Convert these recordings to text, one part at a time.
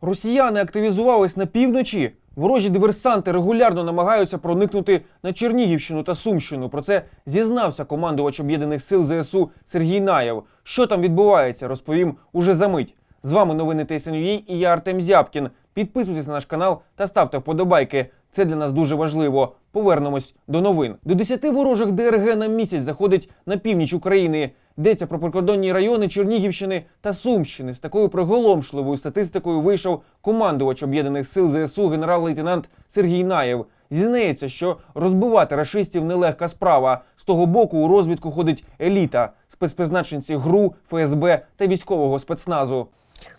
Росіяни активізувались на півночі. Ворожі диверсанти регулярно намагаються проникнути на Чернігівщину та Сумщину. Про це зізнався командувач об'єднаних сил ЗСУ Сергій Наєв. Що там відбувається, розповім уже за мить. З вами новини ТСНЮА і я Артем Зябкін. Підписуйтесь на наш канал та ставте вподобайки. Це для нас дуже важливо. Повернемось до новин. До 10 ворожих ДРГ на місяць заходить на північ України. Йдеться про прикордонні райони Чернігівщини та Сумщини. З такою приголомшливою статистикою вийшов командувач об'єднаних сил ЗСУ генерал-лейтенант Сергій Наєв. Зізнається, що розбивати рашистів нелегка справа. З того боку у розвідку ходить еліта, спецпризначенці ГРУ, ФСБ та військового спецназу.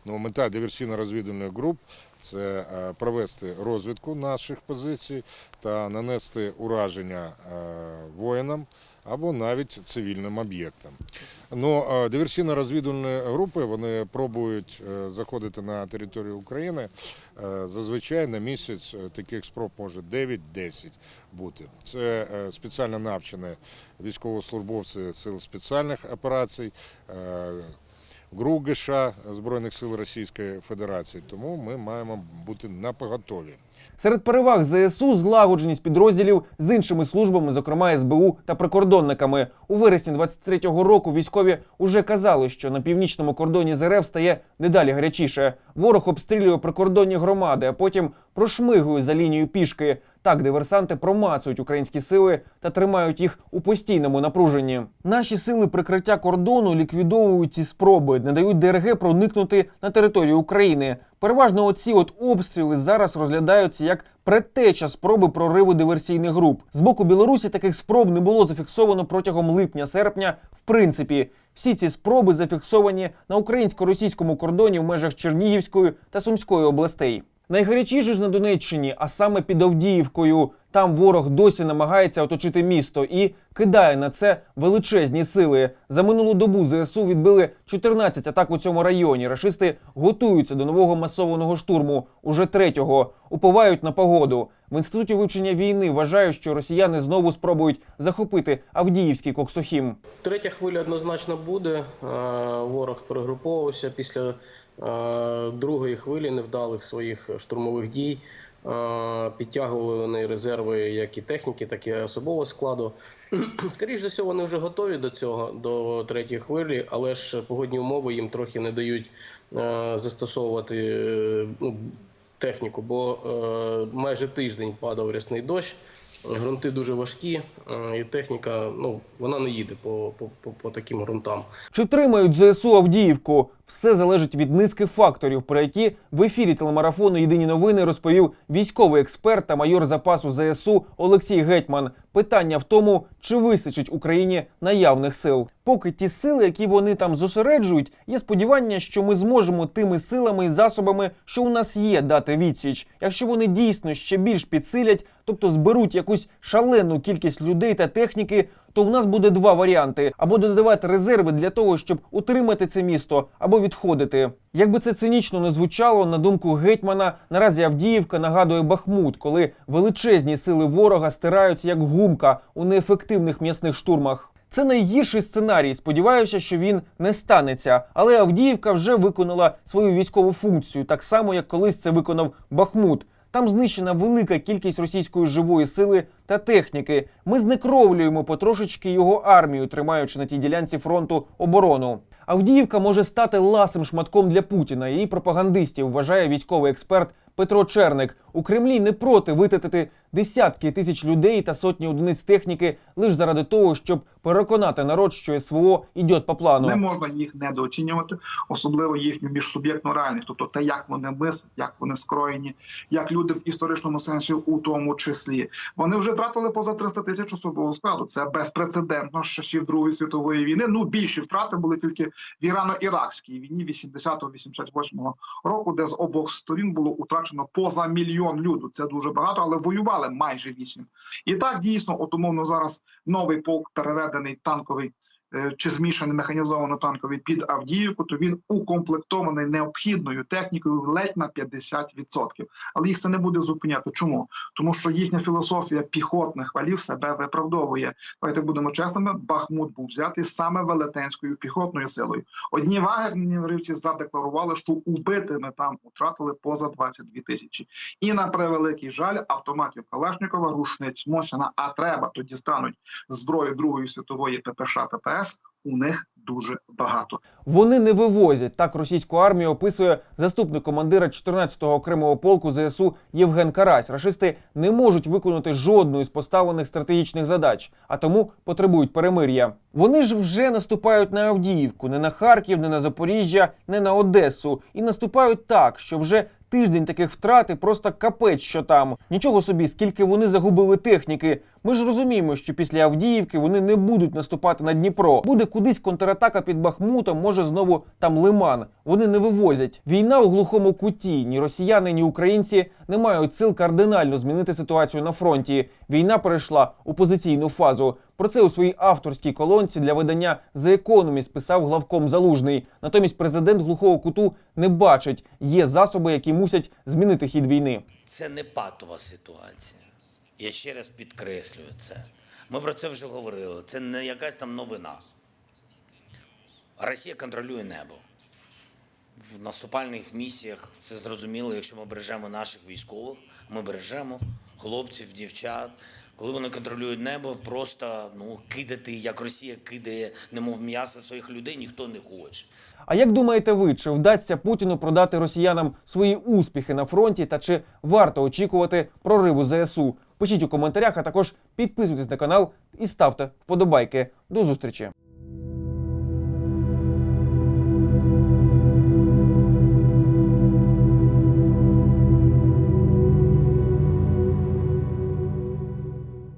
Ну, мета диверсійно-розвідувальних груп це е, провести розвідку наших позицій та нанести ураження е, воїнам або навіть цивільним об'єктам. Ну, е, диверсійно-розвідувальні групи вони пробують заходити на територію України. Зазвичай на місяць таких спроб може 9-10 бути. Це спеціально навчені військовослужбовці сил спеціальних операцій. ГРУ ГШ Збройних сил Російської Федерації. Тому ми маємо бути на поготові. Серед переваг ЗСУ злагодженість підрозділів з іншими службами, зокрема СБУ та прикордонниками. У вересні 23-го року військові уже казали, що на північному кордоні з РФ стає дедалі гарячіше. Ворог обстрілює прикордонні громади, а потім прошмигує за лінією пішки. Так диверсанти промацують українські сили та тримають їх у постійному напруженні. Наші сили прикриття кордону ліквідовують ці спроби, не дають ДРГ проникнути на територію України. Переважно оці от обстріли зараз розглядаються як предтеча спроби прориву диверсійних груп. З боку Білорусі таких спроб не було зафіксовано протягом липня-серпня. В принципі, всі ці спроби зафіксовані на українсько-російському кордоні в межах Чернігівської та Сумської областей. Найгарячіше ж на Донеччині, а саме під Авдіївкою. Там ворог досі намагається оточити місто і кидає на це величезні сили. За минулу добу ЗСУ відбили 14 атак у цьому районі. Рашисти готуються до нового масованого штурму, уже третього. Уповають на погоду. В інституті вивчення війни вважають, що росіяни знову спробують захопити Авдіївський коксохім. Третя хвиля однозначно буде. Е, Ворог перегруповувався після другої хвилі невдалих своїх штурмових дій. Е, Підтягували вони резерви як і техніки, так і особового складу. Скоріше за все, вони вже готові до цього, до третьої хвилі, але ж погодні умови їм трохи не дають е, застосовувати е, ну, техніку, бо е, майже тиждень падав рясний дощ. Грунти дуже важкі, е, і техніка ну вона не їде по, по, по, по таким ґрунтам. Чи тримають ЗСУ Авдіївку? Все залежить від низки факторів, про які в ефірі телемарафону Єдині новини розповів військовий експерт та майор запасу ЗСУ Олексій Гетьман. Питання в тому, чи вистачить Україні наявних сил. Поки ті сили, які вони там зосереджують, є сподівання, що ми зможемо тими силами і засобами, що у нас є, дати відсіч. Якщо вони дійсно ще більш підсилять, тобто зберуть якусь шалену кількість людей та техніки, то в нас буде два варіанти: або додавати резерви для того, щоб утримати це місто, або відходити. Якби це цинічно не звучало, на думку гетьмана, наразі Авдіївка нагадує Бахмут, коли величезні сили ворога стираються як гумка у неефективних м'ясних штурмах. Це найгірший сценарій. Сподіваюся, що він не станеться. Але Авдіївка вже виконала свою військову функцію, так само як колись це виконав Бахмут. Там знищена велика кількість російської живої сили та техніки. Ми знекровлюємо потрошечки його армію, тримаючи на тій ділянці фронту оборону. Авдіївка може стати ласим шматком для Путіна її пропагандистів, вважає військовий експерт Петро Черник. У Кремлі не проти витратити десятки тисяч людей та сотні одиниць техніки лише заради того, щоб переконати народ, що СВО йде по плану. Не можна їх недооцінювати, особливо їхню міжсуб'єктну реальність, тобто те, як вони мислять, як вони скроєні, як люди в історичному сенсі, у тому числі. Вони вже втратили поза 300 тисяч особового складу. Це безпрецедентно з часів Другої світової війни. Ну більші втрати були тільки в ірано-іракській війні 80-88 року, де з обох сторін було утрачено поза мільйон люду. Це дуже багато, але воювали майже вісім. І так дійсно, от умовно зараз новий полк переведений танковий чи змішаний механізовано-танковий під Авдіївку, то він укомплектований необхідною технікою ледь на 50%. Але їх це не буде зупиняти. Чому? Тому що їхня філософія піхотних валів себе виправдовує. Давайте будемо чесними. Бахмут був взятий саме велетенською піхотною силою. Одні вагнерівці задекларували, що убитими там втратили поза 22 тисячі. І на превеликий жаль, автоматів Калашникова, рушниць Мосіна, а треба тоді стануть зброї Другої світової ППШ ППС. У них дуже багато. Вони не вивозять. Так російську армію описує заступник командира 14-го окремого полку ЗСУ Євген Карась. Рашисти не можуть виконати жодної з поставлених стратегічних задач, а тому потребують перемир'я. Вони ж вже наступають на Авдіївку, не на Харків, не на Запоріжжя, не на Одесу, і наступають так, що вже тиждень таких втрат і просто капець, що там. Нічого собі, скільки вони загубили техніки. Ми ж розуміємо, що після Авдіївки вони не будуть наступати на Дніпро. Буде кудись контратака під Бахмутом, може знову там лиман. Вони не вивозять. Війна у глухому куті. Ні росіяни, ні українці не мають сил кардинально змінити ситуацію на фронті. Війна перейшла у позиційну фазу. Про це у своїй авторській колонці для видання The Economist писав главком Залужний. Натомість президент глухого куту не бачить, є засоби, які мусять змінити хід війни. Це не патова ситуація. Я ще раз підкреслюю це. Ми про це вже говорили. Це не якась там новина. Росія контролює небо. В наступальних місіях все зрозуміло, якщо ми бережемо наших військових, ми бережемо хлопців, дівчат. Коли вони контролюють небо, просто ну, кидати, як Росія кидає, немов м'ясо своїх людей, ніхто не хоче. А як думаєте ви, чи вдасться Путіну продати росіянам свої успіхи на фронті, та чи варто очікувати прориву ЗСУ? Пишіть у коментарях, а також підписуйтесь на канал і ставте вподобайки. До зустрічі!